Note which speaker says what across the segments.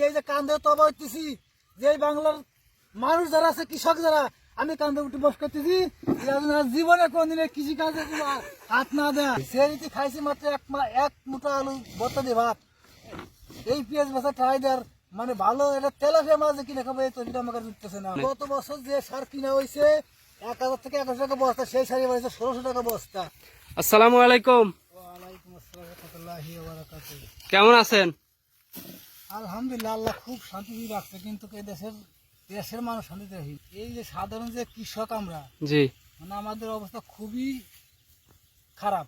Speaker 1: আমি এই যে কান্দে তবা হইতেছি যে বাংলার মানুষ যারা আছে কৃষক যারা আমি কান্দে উঠে বস করতেছি জীবনে কোনদিন কৃষি কাজে হাত না দেয়। সে রীতি খাইছি মাত্র এক মা এক মুঠো আলু বত্তা দিয়ে ভাত। এই পেঁয়াজ বেচা ট্রাই দেওয়ার মানে ভালো এটা তেলাপিয়া মাছ যে কিনে খাব এই তৈরিটা আমাকে জুটতেছে না। গত বছর যে সার কিনা হয়েছে এক হাজার থেকে এগারোশো টাকা বস্তা সেই সারি হয়েছে ষোলোশো টাকা বস্তা।
Speaker 2: আসসালামু আলাইকুম।
Speaker 1: ওয়ালাইকুম আসসালাম।
Speaker 2: কেমন আছেন?
Speaker 1: আলহামদুলিল্লাহ আল্লাহ খুব শান্তি দিয়ে রাখছে কিন্তু এই দেশের দেশের মানুষ শান্তিতে রাখি। এই যে সাধারণ যে কৃষক আমরা
Speaker 2: জি।
Speaker 1: মানে আমাদের অবস্থা খুবই খারাপ।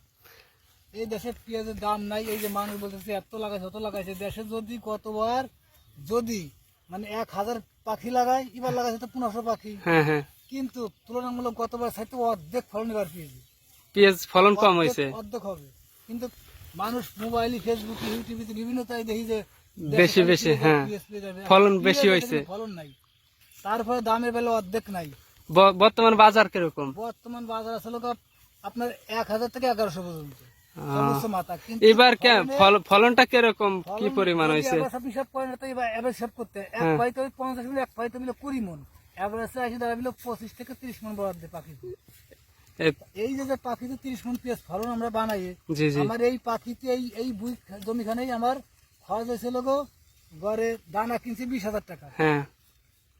Speaker 1: এই দেশের পেঁয়াজের দাম নাই এই যে মানুষ বলতেছে এত লাগাইছে অত লাগাইছে। দেশে যদি কতবার যদি মানে এক হাজার পাখি লাগায় এবার লাগাইছে তো পনেরোশো পাখি।
Speaker 2: হ্যাঁ হ্যাঁ।
Speaker 1: কিন্তু তুলনামূলক গতবার সাথে অর্ধেক ফলন এবার পেয়েছে।
Speaker 2: পেঁয়াজ ফলন কম হয়েছে।
Speaker 1: অর্ধেক- অর্ধেক হবে। কিন্তু মানুষ মোবাইলে ফেসবুকে ইউটিউবে বিভিন্ন তাই দেখি যে
Speaker 2: বেশি বেশি, হ্যাঁ। ফলন বেশি হয়েছে।
Speaker 1: ফলন নাই। তারপরে দামের বেলা অর্ধেক নাই।
Speaker 2: বর্তমান বাজার কীরকম?
Speaker 1: বর্তমান বাজার আসলে আপনার এক হাজার থেকে এগারোশো পর্যন্ত।
Speaker 2: এবার কে ফলনটা কীরকম? কি পরিমাণ হয়েছে
Speaker 1: হিসাব করেন তো এবার এবার হিসাব করতে। এক
Speaker 2: হ্যাঁ।
Speaker 1: পাইতে পঞ্চাশ মিলে এক পাইতে মিলে কুড়ি মন। এভারেজে আসি দাঁড়া মিলে পঁচিশ থেকে তিরিশ মন বরাদ্দ
Speaker 2: এ-
Speaker 1: এই যে পাখিতে তিরিশ মন পেঁয়াজ ফলন আমরা বানাই আমার এই পাখিতে এই এই বুই জমিখানেই আমার খরচ হয়েছিল গো গড়ে দানা কিনছি বিশ হাজার টাকা।
Speaker 2: হ্যাঁ।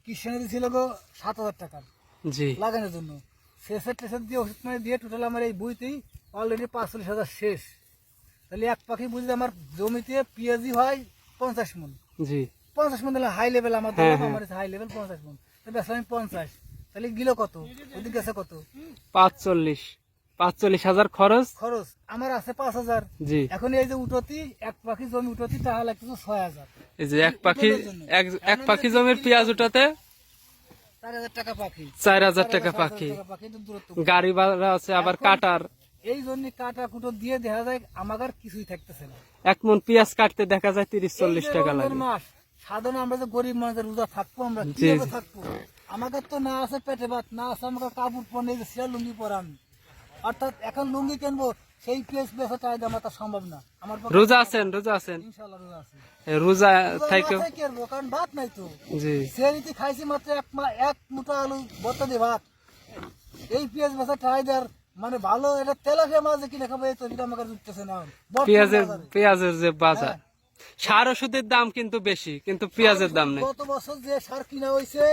Speaker 1: কিষানে দিয়েছিল গো সাত হাজার টাকা।
Speaker 2: জি।
Speaker 1: লাগানোর জন্য। শেষের টেষের দিয়ে ওষুধ মানে দিয়ে টোটাল আমার এই বইতেই অলরেডি পাঁচচল্লিশ হাজার শেষ। তাহলে এক পাখি বুঝলে আমার জমিতে পেঁয়াজি হয় পঞ্চাশ মন।
Speaker 2: জি।
Speaker 1: পঞ্চাশ মন দিলে হাই লেভেল আমার
Speaker 2: হ্যাঁ, হ্যাঁ।
Speaker 1: আমার হাই লেভেল পঞ্চাশ মন। তো বেশ আমি পঞ্চাশ। তাহলে গিল কত? ওদিকে গেছে কত?
Speaker 2: পাঁচচল্লিশ। পাঁচচল্লিশ হাজার খরচ?
Speaker 1: খরচ। আমার আছে পাঁচ হাজার।
Speaker 2: জি।
Speaker 1: এখন এই যে উঠতি এক পাখি জমি উঠতি তাহলে লাগতেছে ছয় হাজার।
Speaker 2: এই যে এক পাখি এক পাখি জমির পেঁয়াজ উঠাতে
Speaker 1: চার হাজার টাকা পাখি।
Speaker 2: গাড়ি ভাড়া আছে আবার কাটার।
Speaker 1: এই জন্য কাটা কুটো দিয়ে দেখা যায় আমার আর কিছুই থাকতেছে না।
Speaker 2: এক মন পেঁয়াজ কাটতে দেখা যায় তিরিশ চল্লিশ টাকা লাগে।
Speaker 1: মাস সাধারণ আমরা যে গরিব মানুষের রোজা থাকব আমরা কীভাবে থাকব? আমাদের তো না আছে পেটে ভাত না আছে আমাকে কাপড় পরে এই যে সেরা লুঙ্গি পরা আমি অর্থাৎ এখন লুঙ্গি কিনবো সেই পেস বেসা চাহিদা আমার সম্ভব না। আমার
Speaker 2: রোজা আছেন রোজা আছেন।
Speaker 1: ইনশাল্লাহ রোজা আছে।
Speaker 2: রোজা
Speaker 1: কারণ ভাত নাই তো।
Speaker 2: জি।
Speaker 1: সে রীতি খাইছি মাত্র এক এক মুঠো আলু বত্তা দিয়ে ভাত। এই ট্রাই দেওয়ার মানে ভালো এটা তেলাপিয়া মাছ কিনে খাব এই তৈরিটা আমাকে জুটতেছে না।
Speaker 2: পেঁয়াজের পেঁয়াজের যে বাজার
Speaker 1: হ্যাঁ।
Speaker 2: সার ওষুধের দাম কিন্তু বেশি কিন্তু পেঁয়াজের দাম নেই।
Speaker 1: গত বছর যে সার কিনা হয়েছে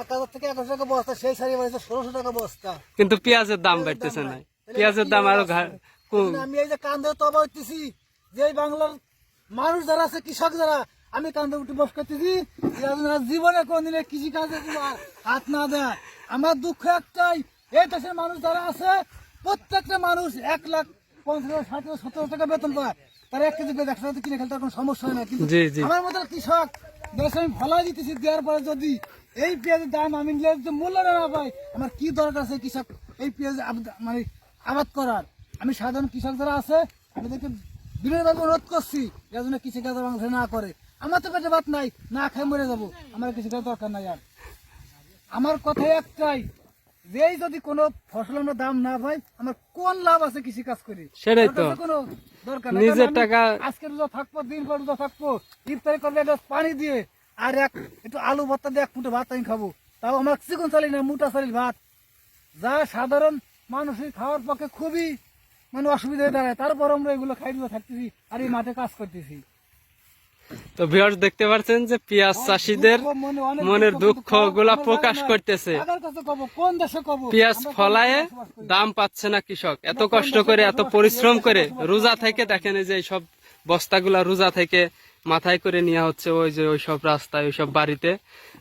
Speaker 1: এক হাজার থেকে এগারোশো টাকা বস্তা সেই সারি বাড়িছে ষোলোশো টাকা বস্তা।
Speaker 2: কিন্তু পেঁয়াজের দাম বাড়তেছে না। পেঁয়াজের দাম
Speaker 1: আরও আমি এই যে কান্দে তবা হইতেছি যে বাংলার মানুষ যারা আছে কৃষক যারা আমি কান্দে উঠে বস করতেছি জীবনে কোনদিন কৃষি কাজে হাত না দেয়। আমার দুঃখ একটাই এই দেশের মানুষ যারা আছে প্রত্যেকটা মানুষ এক লাখ পঞ্চাশ হাজার ষাট সত্তর টাকা বেতন পায়। তারা এক কেজি পেঁয়াজ টাকা কিনে খেলে তার কোনো সমস্যা হয় না। কিন্তু আমার মতো কৃষক দেশে আমি ফলাই দিতেছি দেওয়ার পরে যদি এই পেঁয়াজের দাম আমি নিলে মূল্য না পাই আমার কি দরকার আছে কৃষক? এই পেঁয়াজ মানে আবাদ করার। আমি সাধারণ কৃষক যারা আছে আমি দেখে বিভিন্নভাবে অনুরোধ করছি যার জন্য কৃষিকাজ বাংলাদেশে না করে। আমার তো পেটে ভাত নাই না খেয়ে মরে যাব। আমার কৃষিকাজ দরকার নাই আর। আমার কথা একটাই যেই যদি কোনো ফসল আমরা দাম না পাই আমার কোন লাভ আছে কৃষি কাজ করে?
Speaker 2: সেটাই তো।
Speaker 1: কোনো দরকার নাই।
Speaker 2: নিজের টাকা-
Speaker 1: আজকে রোজা থাকব দিন পর রোজা থাকব ইফতারি করলে পানি দিয়ে আর এক একটু আলু ভর্তা দিয়ে এক মুঠো ভাত আমি খাব। তাও আমার চিকন চালি না মোটা চালির ভাত। যা সাধারণ মানুষের খাওয়ার পক্ষে খুবই মানে অসুবিধা হয়ে দাঁড়ায়। তারপর আমরা এগুলো খাই রোজা থাকতেছি আর এই মাঠে কাজ করতেছি।
Speaker 2: তো ভিউয়ার্স দেখতে পাচ্ছেন যে পেঁয়াজ চাষিদের
Speaker 1: মনে
Speaker 2: মনের
Speaker 1: দুঃখ,
Speaker 2: গুলা প্রকাশ করতেছে। পেঁয়াজ ফলায়ে? দাম পাচ্ছে না কৃষক। এত কষ্ট করে এত পরিশ্রম করে রোজা থেকে দেখেন এই যে সব বস্তাগুলা রোজা থেকে মাথায় করে নেওয়া হচ্ছে ওই যে ওই সব রাস্তায় ওই সব বাড়িতে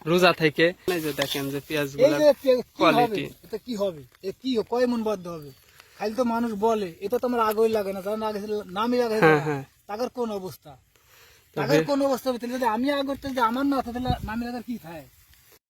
Speaker 2: রোজা থেকে। এই যে দেখেন যে
Speaker 1: পেঁয়াজগুলো কি হবে?
Speaker 2: কোয়ালিটি
Speaker 1: এটা কি হবে? এ কি কয় মন বদ্ধ হবে? খালি তো মানুষ বলে এটা তো আমার আগেই লাগে না যারা আগে নামই
Speaker 2: হ্যাঁ, হ্যাঁ।
Speaker 1: তাদের কোন অবস্থা? তাদের কোন অবস্থা হবে? তাহলে যদি আমি আগে যদি যে আমার না থাকে তাহলে নামি লাগার কি খায়